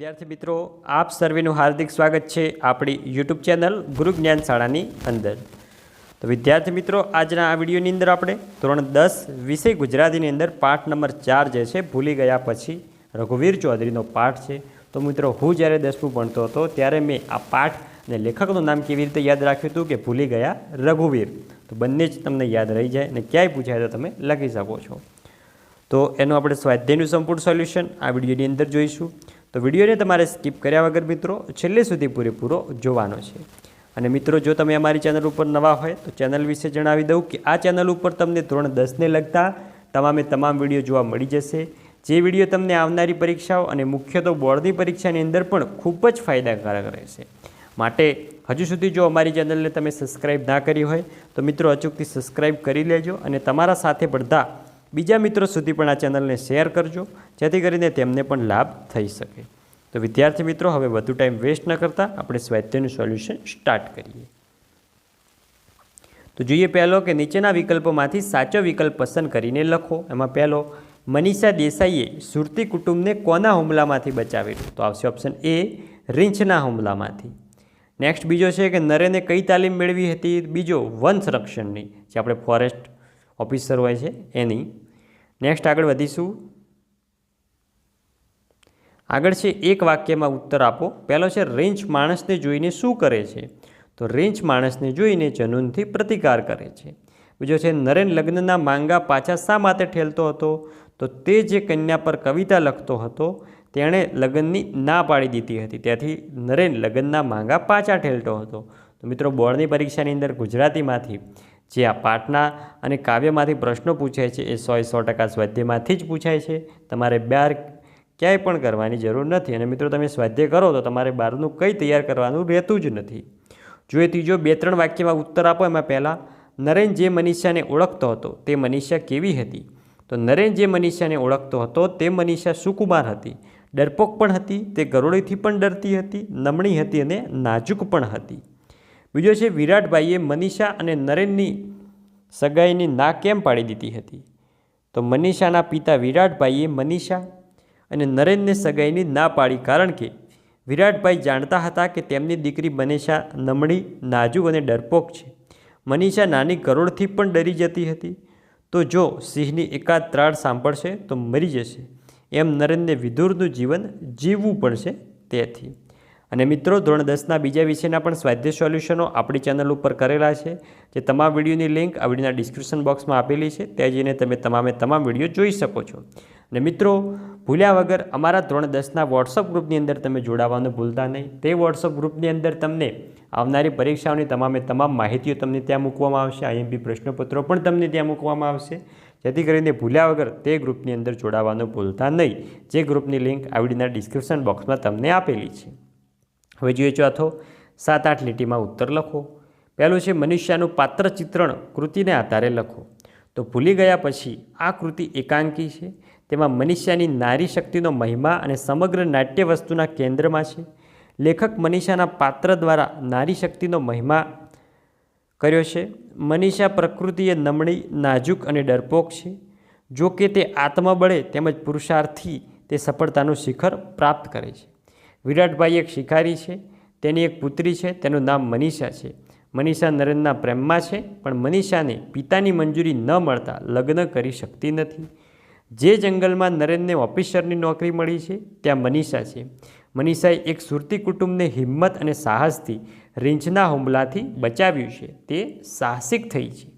વિદ્યાર્થી મિત્રો, આપ સર્વેનું હાર્દિક સ્વાગત છે આપણી યુટ્યુબ ચેનલ ગુરુ જ્ઞાન શાળાની અંદર. તો વિદ્યાર્થી મિત્રો, આજના આ વિડીયોની અંદર આપણે ધોરણ દસ વિષય ગુજરાતીની અંદર પાઠ નંબર ચાર જે છે, ભૂલી ગયા પછી રઘુવીર ચૌધરીનો પાઠ છે. તો મિત્રો, હું જ્યારે દસમું ભણતો હતો, ત્યારે મેં આ પાઠ અને લેખકનું નામ કેવી રીતે યાદ રાખ્યું હતું કે ભૂલી ગયા રઘુવીર. તો બંને જ તમને યાદ રહી જાય અને ક્યાંય પૂછાય તો તમે લખી શકો છો. તો એનું આપણે સ્વાધ્યાયનું સંપૂર્ણ સોલ્યુશન આ વિડીયોની અંદર જોઈશું. તો વિડીયોને તમારે સ્કીપ કર્યા વગર મિત્રો છેલ્લે સુધી પૂરેપૂરો જોવાનો છે. અને મિત્રો, જો તમે અમારી ચેનલ ઉપર નવા હોય તો ચેનલ વિશે જણાવી દઉં કે આ ચેનલ ઉપર તમને ધોરણ દસને લગતા તમામે તમામ વીડિયો જોવા મળી જશે. જે વીડિયો તમને આવનારી પરીક્ષાઓ અને મુખ્ય તો બોર્ડની પરીક્ષાની અંદર પણ ખૂબ જ ફાયદાકારક રહેશે. માટે હજુ સુધી જો અમારી ચેનલને તમે સબસ્ક્રાઈબ ના કરી હોય તો મિત્રો અચૂકથી સબસ્ક્રાઈબ કરી લેજો અને તમારા સાથે પડતા બીજા મિત્રો સુધી પણ આ ચેનલને શેર કરજો, જેથી કરીને તેમને પણ લાભ થઈ શકે. તો વિદ્યાર્થી મિત્રો, હવે વધુ ટાઈમ વેસ્ટ ન કરતા, આપણે સ્વાધ્યાયનું સોલ્યુશન સ્ટાર્ટ કરીએ. તો જોઈએ પહેલો કે નીચેના વિકલ્પોમાંથી સાચો વિકલ્પ પસંદ કરીને લખો. એમાં પહેલો, મનીષા દેસાઈએ સુરતી કુટુંબને કોના હુમલામાંથી બચાવેલું તો આવશે ઓપ્શન એ રીંછના હુમલામાંથી. નેક્સ્ટ બીજો છે કે નરેને કઈ તાલીમ મેળવી હતી? બીજો, વન સંરક્ષણની, જે આપણે ફોરેસ્ટ ઓફિસર હોય છે એની નેક્સ્ટ આગળ વધીશું. આગળ છે, એક વાક્યમાં ઉત્તર આપો. પહેલો છે રેન્જ માણસને જોઈને શું કરે છે? તો રેન્જ માણસને જોઈને જનૂનથી પ્રતિકાર કરે છે. બીજો છે, નરેન લગ્નના માંગા પાછા શા માટે ઠેલતો હતો? તો તે જે કન્યા પર કવિતા લખતો હતો, તેણે લગ્નની ના પાડી દીધી હતી. ત્યાંથી નરેન લગ્નના માંગા પાછા ઠેલતો હતો. તો મિત્રો, બોર્ડની પરીક્ષાની અંદર ગુજરાતીમાંથી જે આ પાઠના અને કાવ્યમાંથી પ્રશ્નો પૂછાય છે એ સોએ સો ટકા સ્વાધ્યાયમાંથી જ પૂછાય છે. તમારે બહાર ક્યાંય પણ કરવાની જરૂર નથી. અને મિત્રો, તમે સ્વાધ્યાય કરો તો તમારે બહારનું કંઈ તૈયાર કરવાનું રહેતું જ નથી. જો એ ત્રીજો બે ત્રણ વાક્યમાં ઉત્તર આપો. એમાં પહેલાં, નરેન જે મનીષાને ઓળખતો હતો, તે મનીષા કેવી હતી? તો નરેન જે મનીષાને ઓળખતો હતો, તે મનીષા સુકુમાર હતી. ડરપોક પણ હતી, તે ગરોળીથી પણ ડરતી હતી, નમણી હતી અને નાજુક પણ હતી. બીજો છે, વિરાટભાઈએ મનીષા અને નરેનની સગાઈની ના કેમ પાડી દીધી હતી? તો મનીષાના પિતા વિરાટભાઈએ મનીષા અને નરેનને સગાઈની ના પાડી કારણ કે વિરાટભાઈ જાણતા હતા કે તેમની દીકરી મનીષા નમણી, નાજુક અને ડરપોક છે. મનીષા નાની કરોડથી પણ ડરી જતી હતી. તો જો સિંહની એકાદ ત્રાળ સાંભળશે તો મરી જશે. એમ નરેનને વિધુરનું જીવન જીવવું પડશે તેથી. અને મિત્રો, ધોરણ દસના બીજા વિષયના પણ સ્વાધ્યાય સોલ્યુશનો આપણી ચેનલ ઉપર કરેલા છે, જે તમામ વિડીયોની લિંક આ વિડીયોના ડિસ્ક્રિપ્શન બોક્સમાં આપેલી છે, ત્યાં જઈને તમે તમામે તમામ વીડિયો જોઈ શકો છો. અને મિત્રો, ભૂલ્યા વગર અમારા ધોરણ દસના વોટ્સઅપ ગ્રુપની અંદર તમે જોડાવાનું ભૂલતા નહીં. તે વોટ્સઅપ ગ્રુપની અંદર તમને આવનારી પરીક્ષાઓની તમામે તમામ માહિતીઓ તમને ત્યાં મૂકવામાં આવશે, આઈએમપી પ્રશ્નપત્રો પણ તમને ત્યાં મૂકવામાં આવશે. જેથી કરીને ભૂલ્યા વગર તે ગ્રુપની અંદર જોડાવાનું ભૂલતા નહીં. જે ગ્રુપની લિંક આ વિડીયોના ડિસ્ક્રિપ્શન બોક્સમાં તમને આપેલી છે. હવે જોઈએ ચોથો સાત આઠ લીટીમાં ઉત્તર લખો. પહેલું છે મનુષ્યનું પાત્ર ચિત્રણ કૃતિને આધારે લખો. તો ભૂલી ગયા પછી આ કૃતિ એકાંકી છે. તેમાં મનીષાની નારી શક્તિનો મહિમા અને સમગ્ર નાટ્ય વસ્તુના કેન્દ્રમાં છે. લેખક મનીષાના પાત્ર દ્વારા નારી શક્તિનો મહિમા કર્યો છે. મનીષા પ્રકૃતિએ નમણી, નાજુક અને ડરપોક છે. જો કે તે આત્મબળે તેમજ પુરુષાર્થી તે સફળતાનું શિખર પ્રાપ્ત કરે છે. વિરાટભાઈ એક શિકારી છે, તેની એક પુત્રી છે, તેનું નામ મનીષા છે. મનીષા નરેનના પ્રેમમાં છે, પણ મનીષાને પિતાની મંજૂરી ન મળતા લગ્ન કરી શકતી નથી. જે જંગલમાં નરેનને ઓફિસરની નોકરી મળી છે, ત્યાં મનીષા છે. મનીષાએ એક સુરતી કુટુંબને હિંમત અને સાહસથી રીંછના હુમલાથી બચાવ્યું છે, તે સાહસિક થઈ છે.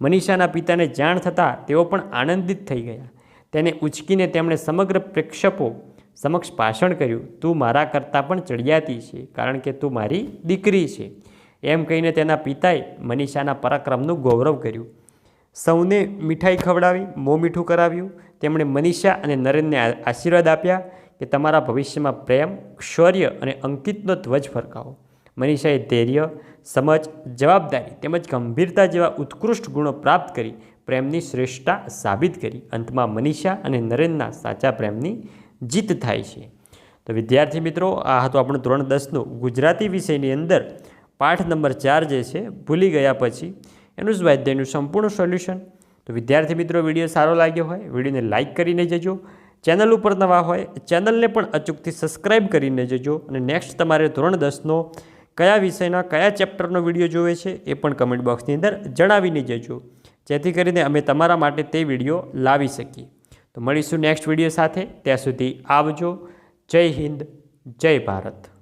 મનીષાના પિતાને જાણ થતાં તેઓ પણ આનંદિત થઈ ગયા. તેને ઉચકીને તેમણે સમગ્ર પ્રેક્ષકો સમક્ષ ભાષણ કર્યું, તું મારા કરતાં પણ ચડિયાતી છે, કારણ કે તું મારી દીકરી છે. એમ કહીને તેના પિતાએ મનીષાના પરાક્રમનું ગૌરવ કર્યું. સૌને મીઠાઈ ખવડાવી, મોં મીઠું કરાવ્યું. તેમણે મનીષા અને નરેનને આશીર્વાદ આપ્યા કે તમારા ભવિષ્યમાં પ્રેમ, શૌર્ય અને અંકિતનો ધ્વજ ફરકાવો. મનીષાએ ધૈર્ય, સમજ, જવાબદારી તેમજ ગંભીરતા જેવા ઉત્કૃષ્ટ ગુણો પ્રાપ્ત કરી પ્રેમની શ્રેષ્ઠતા સાબિત કરી. અંતમાં મનીષા અને નરેનના સાચા પ્રેમની જીત થાય છે. તો વિદ્યાર્થી મિત્રો, આ હતું આપણું ધોરણ દસનું. ગુજરાતી વિષયની અંદર પાઠ નંબર ચાર જે છે, ભૂલી ગયા પછી એનું જ સ્વાધ્યાયનું સંપૂર્ણ સોલ્યુશન. તો વિદ્યાર્થી મિત્રો, વીડિયો સારો લાગ્યો હોય, વિડીયોને લાઇક કરીને જજો. ચેનલ ઉપર નવા હોય, ચેનલને પણ અચૂકથી સબસ્ક્રાઇબ કરીને જજો. અને નેક્સ્ટ તમારે ધોરણ દસનો કયા વિષયના, કયા ચેપ્ટરનો વીડિયો જોવે છે, એ પણ કમેન્ટ બોક્સની અંદર જણાવીને જજો. જેથી કરીને અમે તમારા માટે તે વીડિયો લાવી શકીએ. તો મળીશું નેક્સ્ટ વીડિયો સાથે. ત્યાં સુધી આવજો. જય હિન્દ જય ભારત.